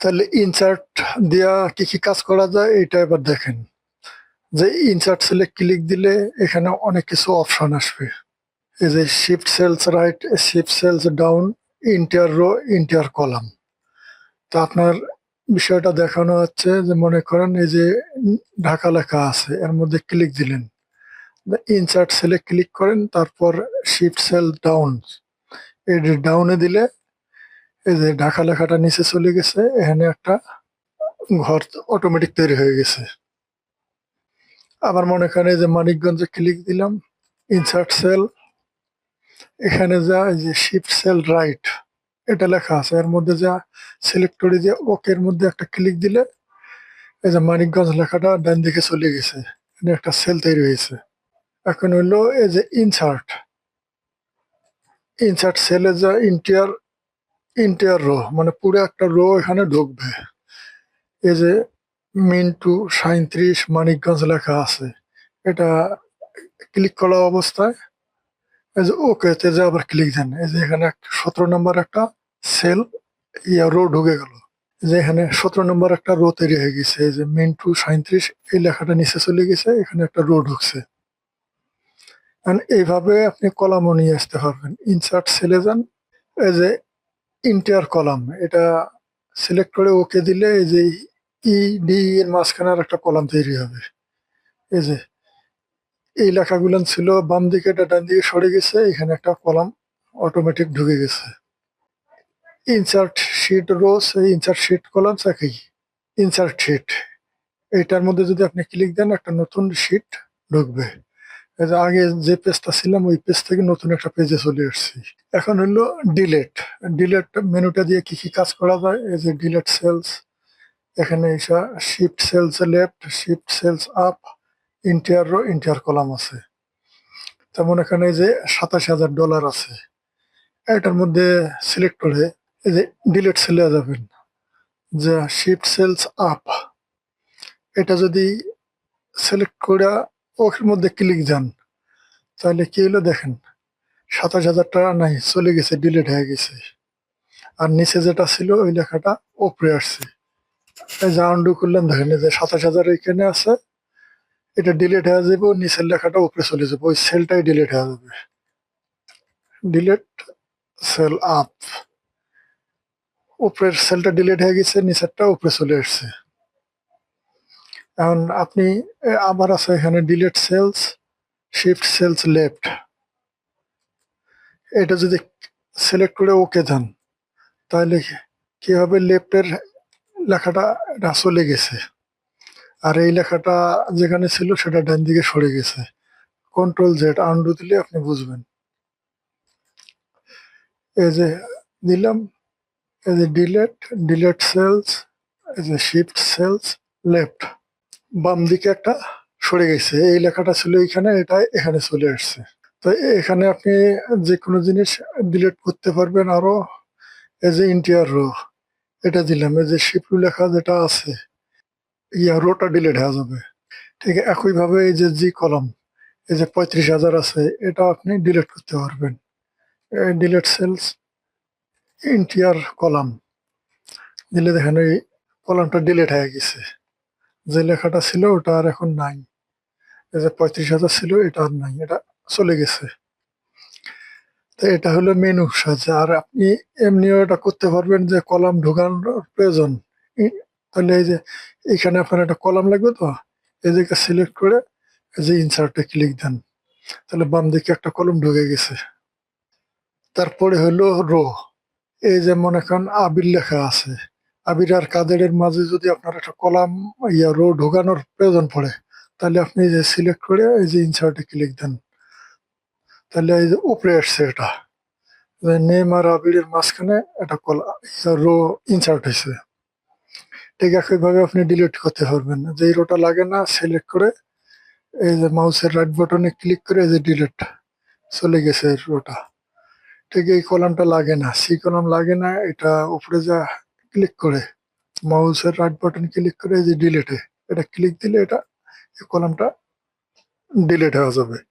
তাহলে ইনসার্ট দেওয়া কি কি কাজ করা যায় এটা এবার দেখেন। যে ইনসার্ট সেলে ক্লিক দিলে এখানে অনেক কিছু অপশন আসবে। এই যে shift cells right shift cells down enter row enter column তো আপনার বিষয়টা দেখানো হচ্ছে যে মনে করেন এই যে ঢাকা লেখা আছে, এর মধ্যে ক্লিক দিলেন। ইনসার্ট সেলে ক্লিক করেন, তারপর শিফট সেল ডাউন এই ডাউনে দিলে এই যে ঢাকা লেখাটা নিচে চলে গেছে, এখানে একটা ঘর অটোমেটিক তৈরি হয়ে গেছে। আবার মনে করেন যে মানিকগঞ্জে ক্লিক দিলাম ইনসার্ট সেল এখানে যা যে শিফট সেল রাইট এটা লেখা আছে। এর মধ্যে যা সিলেক্ট করে যে ওকের মধ্যে একটা ক্লিক দিলে, এই যে মানিকগঞ্জ লেখাটা ডান দিকে চলে গেছে। এখানে একটা সেল তৈরি হয়েছে। এখন হইল এই যে ইনসার্ট ইনসার্ট সেলে যা ইন্টিয়ার ইন্টিয়ার রো মানে পুরো একটা রো এখানে ঢুকবে। এই যে মিন্টু সাঁত্রিশ মানিকগঞ্জ লেখা আছে, এটা ক্লিক করা অবস্থায়, এই যে ওকে তে যে আবার ক্লিক দেন, এই যে এখানে সতেরো নম্বর একটা সেল ইয়া রো ঢুকে গেল। যে এখানে সতেরো নম্বর একটা রো তৈরি হয়ে গেছে, এই যে মিন্টু সাঁত্রিশ এই লেখাটা নিচে চলে গেছে, এখানে একটা রো ঢুকছে। এইভাবে আপনি কলামও নিয়ে আসতে পারবেন। ইনসার্ট সেলে যান, এই যে ইন্টার কলাম এটা সিলেক্ট করে ওকে দিলে এই যে ই ডি এর মাঝখানে আর একটা কলাম তৈরি হবে। এই যে, এই লেখাগুলো ছিল, বাম দিকে এটা ডান দিকে সরে গেছে, এখানে একটা কলাম অটোমেটিক ঢুকে গেছে। Insert sheet rows insert sheet column একই। ইনসার্ট শিট এইটার মধ্যে যদি আপনি ক্লিক দেন, একটা নতুন শিট ঢুকবে। আগে যে পেজটা ছিলাম, ওই পেজ থেকে নতুন একটা পেজে চলে এসেছি। এখন হলো ডিলেট ডিলেট মেনুটা দিয়ে কি কি কাজ করা যায়? এই যে ডিলেট সেলস এখানে এসা shift cells left shift cells up entire row entire column আছে। তেমন এখানে যে সাতাশ হাজার ডলার আছে। এটার মধ্যে সিলেক্ট করে এই যে ডিলেট সেলে যাবেন। যে শিফট সেলস আপ এটা যদি সিলেক্ট করে ওর মধ্যে ক্লিক যান। তাহলে কি হলো দেখেন, সাতাশ হাজার টাকা নাই, চলে গেছে ডিলিট হয়ে গেছে। আর নিচে যেটা ছিল, ওই লেখাটা উপরে আসছে। এই যে আন্ডু করলেন দেখেন যে সাতাশ হাজার এখানে আছে, এটা ডিলিট হয়ে যাবে, নিচের লেখাটা উপরে চলে যাবে, ওই সেলটাই ডিলিট হয়ে যাবে। ডিলিট সেল আপ উপরের সেলটা ডিলিট হয়ে গেছে, নিচেরটা উপরে চলে আসছে। এখন আপনি আবার আছে এখানে delete cells shift cells left এটা যদি সিলেক্ট করে ওকে দেন, তাহলে কি- হবে লেফটের লেখাটা চলে গেছে? আর এই লেখাটা যেখানে ছিল সেটা ডান দিকে সরে গেছে। কন্ট্রোল জেড আন্ডু দিলে আপনি বুঝবেন। এই যে দিলাম, এই যে ডিলেট ডিলেট সেলস এই যে শিফট সেলস লেফট বাম দিকে একটা সরে গেছে। এই লেখাটা ছিল এখানে এটা এখানে চলে আসছে। তো এখানে আপনি যে কোনো জিনিস ডিলিট করতে পারবেন আরও এই যে ইন্টিয়ার রো এটা দিলাম, এই যে শিপলু লেখা যেটা আছে, ইয়া রোটা ডিলিট হয়ে যাবে। ঠিক, একইভাবে এই যে জি কলম এই যে পঁয়ত্রিশ হাজার আছে, এটা আপনি ডিলিট করতে পারবেন। ডিলিট সেলস ইন্টিয়ার কলাম দিলে দেখেন এই কলামটা ডিলিট হয়ে গেছে। যে লেখাটা ছিল ওটা আর এখন নাই। এই যে পঁয়ত্রিশ হাজার ছিল, এটা আর নাই, এটা চলে গেছে। তো এটা হলো মেন মেনু সাজা আর আপনি এমনিও এটা করতে পারবেন যে কলাম ঢোকানোর প্রয়োজন। তাহলে এই যে এখানে আপনার একটা কলাম লাগবে তো, এদিকে সিলেক্ট করে এই যে ইনসার্টে ক্লিক দেন। তাহলে বাম দিকে একটা কলম ঢুকে গেছে। তারপরে হলো রো এই যে মনে করেন আবির লেখা আছে। আবির আর কাদেরের মাঝে যদি আপনার একটা কলাম, ইয়া রো ঢোকানোর প্রয়োজন পড়ে, তাহলে আপনি যে সিলেক্ট করে এই যে ইনসার্টে ক্লিক দেন, তাহলে এই যে উপরে আসছে এটা। নেম আর আবিরের মাঝখানে একটা কলা রো ইনসার্ট হয়েছে। ঠিক একইভাবে আপনি ডিলিট করতে পারবেন। যে রোটা লাগে না সিলেক্ট করে এই যে মাউসের রাইট বাটনে ক্লিক করে এই যে ডিলিট চলে গেছে রোটা ঠিক এই কলামটা লাগে না সি কলাম লাগে না, এটা উপরে যা ক্লিক করে মাউসের রাইট বাটন ক্লিক করে যে ডিলিটে এটা ক্লিক দিলে এটা কলামটা ডিলেট হয়ে যাবে।